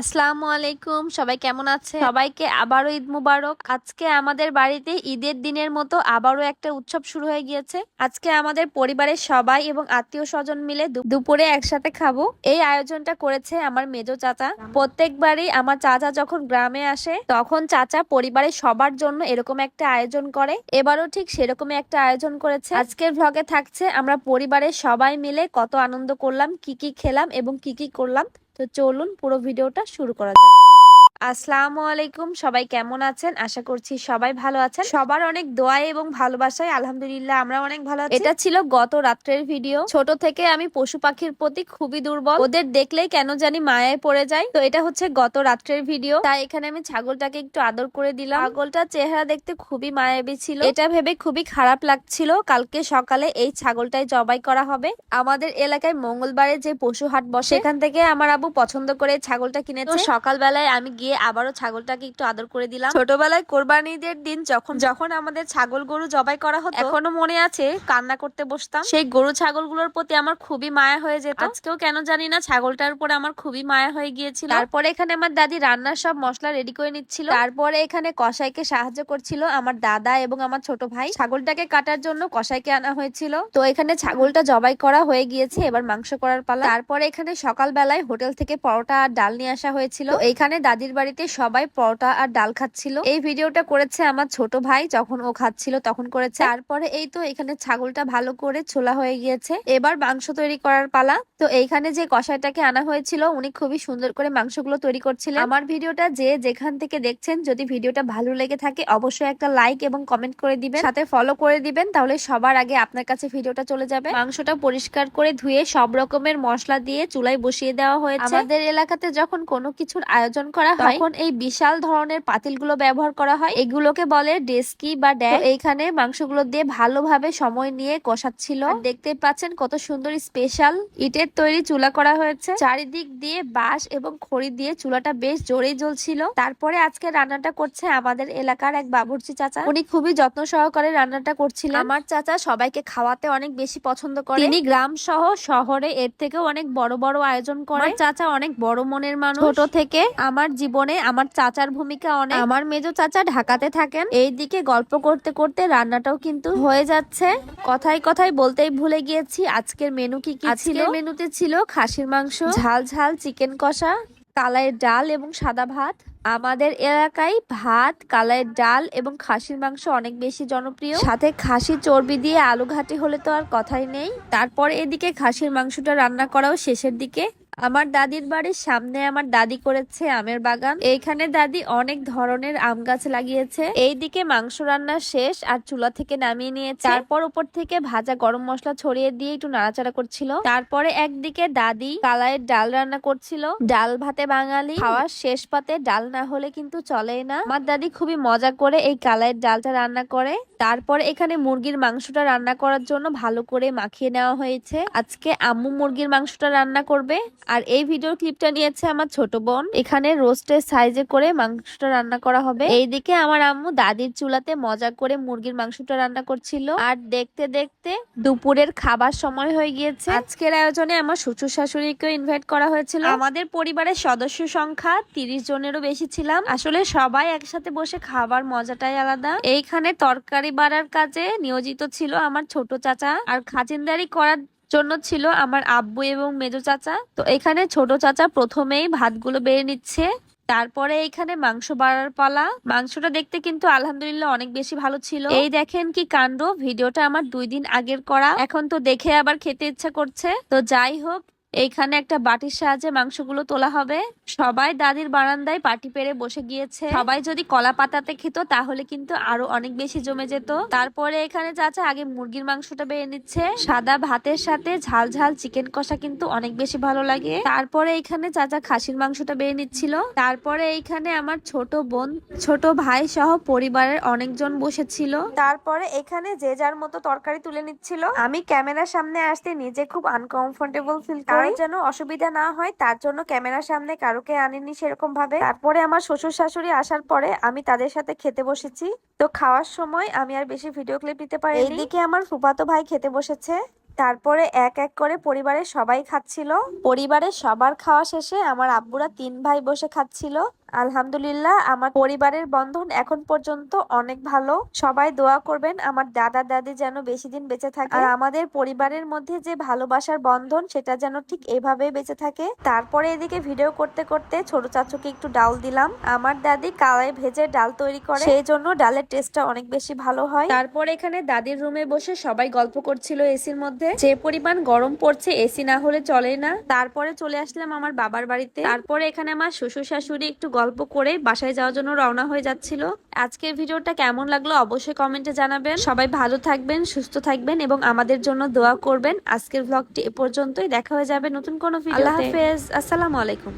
আসসালামু আলাইকুম, সবাই কেমন আছে সবাইকে আবারও ঈদ মুবারক। আজকে আমাদের বাড়িতে ঈদের দিনের মতো আবারও একটা উৎসব শুরু হয়ে গিয়েছে। আজকে আমাদের পরিবারের সবাই এবং আত্মীয় স্বজন মিলে দুপুরে একসাথে খাব। এই আয়োজনটা করেছে আমার মেজো চাচা। প্রত্যেকবারই আমার চাচা যখন গ্রামে আসে, তখন চাচা পরিবারের সবার জন্য এরকম একটা আয়োজন করে। এবারও ঠিক সেরকমই একটা আয়োজন করেছে। আজকের ভ্লগে থাকছে আমরা পরিবারের সবাই মিলে কত আনন্দ করলাম, কি কি খেলাম এবং কি কি করলাম। তো চলুন পুরো ভিডিওটা শুরু করা যাক। আসসালামু আলাইকুম, সবাই কেমন আছেন? আশা করছি সবাই ভালো আছেন। সবার অনেক দোয়া এবং ভালোবাসায় আলহামদুলিল্লাহ, আমরা অনেক ভালো আছি। এটা ছিল গত রাত্রের ভিডিও। ছোট থেকে আমি পশু পাখির প্রতি খুবই দুর্বল। ওদের দেখলেই কেন জানি মায়ায় পড়ে যায় তো এটা হচ্ছে গত রাত্রের ভিডিও। তাই এখানে আমি ছাগলটাকে একটু আদর করে দিলাম। ছাগলটার চেহারা দেখতে খুবই মায়াবী ছিল। এটা ভেবে খুবই খারাপ লাগছিল। কালকে সকালে এই ছাগলটাই জবাই করা হবে। আমাদের এলাকায় মঙ্গলবারে যে পশু হাট বসে, সেখান থেকে আমার আবু পছন্দ করে ছাগলটা কিনেছে। সকালবেলায় আমি গিয়ে আবারও ছাগলটাকে একটু আদর করে দিলাম। ছোটবেলায় কোরবানিদের দিন যখন যখন আমাদের ছাগল গরু জবাই করা হতো এখনও মনে আছে কান্না করতে বসতাম? সেই গরু ছাগলগুলোর প্রতি আমার খুবই মায়া হয়ে যেত। আজকেও কেন জানি না ছাগলটার উপরে আমার খুবই মায়া হয়ে গিয়েছিল। তারপরে এখানে আমার দাদি রান্নার সব মশলা রেডি করে নিচ্ছিল। তারপরে এখানে কসাইকে সাহায্য করছিল আমার দাদা এবং আমার ছোট ভাই। ছাগলটাকে কাটার জন্য কসাইকে আনা হয়েছিল। তো এখানে ছাগলটা জবাই করা হয়ে গিয়েছে এবার মাংস করার পালা। তারপরে এখানে সকালবেলায় হোটেল থেকে পরোটা আর ডাল নিয়ে আসা হয়েছিল। এখানে দাদির বাড়িতে সবাই পরোটা আর ডাল খাচ্ছিল। এই ভিডিওটা করেছে আমার ছোট ভাই, যখন ও খাচ্ছিল তখন করেছে। তারপরে এই তো এখানে ছাগলটা ভালো করে ছোলা হয়ে গিয়েছে। এবার মাংস তৈরি করার পালা। তো এইখানে যে কষাইটাকে আনা হয়েছিল, উনি খুবই সুন্দর করে মাংসগুলো তৈরি করছিলেন। আমার ভিডিওটা যে যেখান থেকে দেখছেন, যদি ভিডিওটা ভালো লেগে থাকে, অবশ্যই একটা লাইক এবং কমেন্ট করে দিবেন। সাথে ফলো করে দিবেন, তাহলে সবার আগে আপনার কাছে ভিডিওটা চলে যাবে। মাংসটা পরিষ্কার করে ধুয়ে সব রকমের মশলা দিয়ে চুলায় বসিয়ে দেওয়া হয়েছে। আমাদের এলাকাতে যখন কোনো কিছুর আয়োজন করা হয় তখন এই বিশাল ধরনের পাতিলগুলো ব্যবহার করা হয়, এগুলোকে বলে ডেস্কি বা ড্যাগ। এইখানে মাংসগুলো দিয়ে ভালোভাবে সময় নিয়ে কষাচ্ছিল। দেখতে পাচ্ছেন কত সুন্দর স্পেশাল ইটের তৈরি চুলা করা হয়েছে। চারিদিক দিয়ে বাঁশ এবং খড়ি দিয়ে চুলাটা বেশ জোরেই জ্বলছিল। তারপরে আজকে রান্নাটা করছে আমাদের এলাকার এক বাবুর্চি চাচা। উনি খুবই যত্ন সহকারে রান্নাটা করছিলেন। আমার চাচা সবাইকে খাওয়াতে অনেক বেশি পছন্দ করে। তিনি গ্রাম সহ শহরে এর থেকেও অনেক বড় বড় আয়োজন করে। চাচা অনেক বড় মনের মানুষ। ছোট থেকে আমার জীবনে আমার চাচার ভূমিকা অনেক। আমার মেজো চাচা ঢাকাতে থাকেন। এইদিকে গল্প করতে করতে রান্নাটাও কিন্তু হয়ে যাচ্ছে। কথায় কথায় বলতেই ভুলে গিয়েছি আজকের মেনু কি কি ছিল? মেনুতে ছিল খাসির মাংস ঝাল ঝাল চিকেন কষা কালাইয়ের ডাল এবং সাদা ভাত। আমাদের এলাকায় ভাত কালাইয়ের ডাল এবং খাসির মাংস অনেক বেশি জনপ্রিয়। সাথে খাসি চর্বি দিয়ে আলু ঘাটি হলে তো আর কথাই নেই। তারপর এদিকে খাসির মাংসটা রান্না করাও শেষের দিকে। আমার দাদির বাড়ির সামনে আমার দাদি করেছে আমের বাগান। এইখানে দাদি অনেক ধরনের আম গাছ লাগিয়েছে। এইদিকে মাংস রান্না শেষ আর চুলা থেকে নামিয়ে নিয়েছে। তারপর উপর থেকে ভাজা গরম মশলা ছড়িয়ে দিয়ে একটু নাড়াচাড়া করছিল। তারপরে একদিকে দাদি কালাইয়ের ডাল রান্না করছিল। ডাল ভাতে বাঙালি। খাওয়ার শেষ পাতে ডাল না হলে কিন্তু চলেই না। আমার দাদি খুবই মজা করে এই কালাইয়ের ডালটা রান্না করে। তারপরে এখানে মুরগির মাংসটা রান্না করার জন্য ভালো করে মাখিয়ে নেওয়া হয়েছে। আজকে আম্মু মুরগির মাংসটা রান্না করবে। আর এই ভিডিওর ক্লিপটা নিয়েছে আমার ছোট বোন। এখানে রোস্টের সাইজে করে মাংসটা রান্না করা হবে। এইদিকে আমার আম্মু দাদির চুলাতে মজা করে মুরগির মাংসটা রান্না করছিল। আর দেখতে দেখতে দুপুরের খাবার সময় হয়ে গিয়েছে। আজকের আয়োজনে আমার শ্বশুর শাশুড়িকেও ইনভাইট করা হয়েছিল। আমাদের পরিবারের সদস্য সংখ্যা তিরিশ জনেরও বেশি ছিলাম। আসলে সবাই একসাথে বসে খাবার মজাটাই আলাদা। এইখানে তরকারি বাড়ার কাজে নিয়োজিত ছিল আমার ছোট চাচা। আর খাজিনদারি করার জন্য ছিল আমার আব্বু এবং মেজো চাচা। তো এখানে ছোট চাচা প্রথমেই ভাতগুলো বেড়ে নিচ্ছে। তারপরে এখানে মাংস বাড়ার পালা। মাংসটা দেখতে কিন্তু আলহামদুলিল্লাহ অনেক বেশি ভালো ছিল। এই দেখেন কি কাণ্ড, ভিডিওটা আমার দুই দিন আগের করা। এখন তো দেখে আবার খেতে ইচ্ছা করছে। তো যাই হোক এইখানে একটা বাটির সাহায্যে মাংসগুলো তোলা হবে। সবাই দাদির বারান্দায় পাটি পেরে বসে গিয়েছে। সবাই যদি কলা পাতাতে খেত, তাহলে কিন্তু আরও অনেক বেশি জমে যেত। তারপরে এখানে চাচা আগে মুরগির মাংসটা বেড়ে নিচ্ছে। সাদা ভাতের সাথে ঝাল ঝাল চিকেন কষা কিন্তু অনেক বেশি ভালো লাগে। তারপরে এখানে চাচা খাসির মাংসটা বেড়ে নিচ্ছিল। তারপরে এইখানে আমার ছোট বোন, ছোট ভাই সহ পরিবারের অনেকজন বসেছিল। তারপরে এখানে যে যার মতো তরকারি তুলে নিচ্ছিল। আমি ক্যামেরার সামনে আসতে নিজে খুব আনকমফোর্টেবল ফিল করি যেন অসুবিধা না হয় তার জন্য ক্যামেরার সামনে কারোকে আনিনি সেরকম ভাবে তারপরে আমার শ্বশুর শাশুড়ি আসার পরে আমি তাদের সাথে খেতে বসেছি। তো খাওয়ার সময় আমি আর বেশি ভিডিও ক্লিপ নিতে পারি এইদিকে আমার ফুফাতো ভাই খেতে বসেছে। তারপরে এক এক করে পরিবারের সবাই খাচ্ছিল। পরিবারের সবার খাওয়া শেষে আমার আব্বুরা তিন ভাই বসে খাচ্ছিল। আলহামদুলিল্লাহ, আমার পরিবারের বন্ধন এখন পর্যন্ত অনেক ভালো। সবাই দোয়া করবেন আমার দাদা দাদি যেন বেশি দিন বেঁচে থাকে। আর আমাদের পরিবারের মধ্যে যে ভালোবাসার বন্ধন, সেটা যেন ঠিক এভাবেই বেঁচে থাকে। তারপরে এদিকে ভিডিও করতে করতে ছোট চাচুকে একটু ডাল দিলাম। আমার দাদি কালাই ভেজে ডাল তৈরি করে। সেই জন্য ডালের টেস্টটা অনেক বেশি ভালো হয়। তারপর এখানে দাদির রুমে বসে সবাই গল্প করছিল এসির মধ্যে। যে পরিমাণ গরম পড়ছে, এসি না হলে চলে না। তারপরে চলে আসলাম আমার বাবার বাড়িতে। তারপরে এখানে আমার শ্বশুর শাশুড়ি একটু গল্প করে বাসায় যাওয়ার জন্য রওনা হয়ে যাচ্ছিল। আজকের ভিডিওটা কেমন লাগল অবশ্যই কমেন্টে জানাবেন। সবাই ভালো থাকবেন সুস্থ থাকবেন এবং আমাদের জন্য দোয়া করবেন। আজকের ভ্লগটি এ পর্যন্তই। দেখা হয়ে যাবে নতুন কোনো ভিডিও আল্লাহ হাফেজ। আসসালামু আলাইকুম।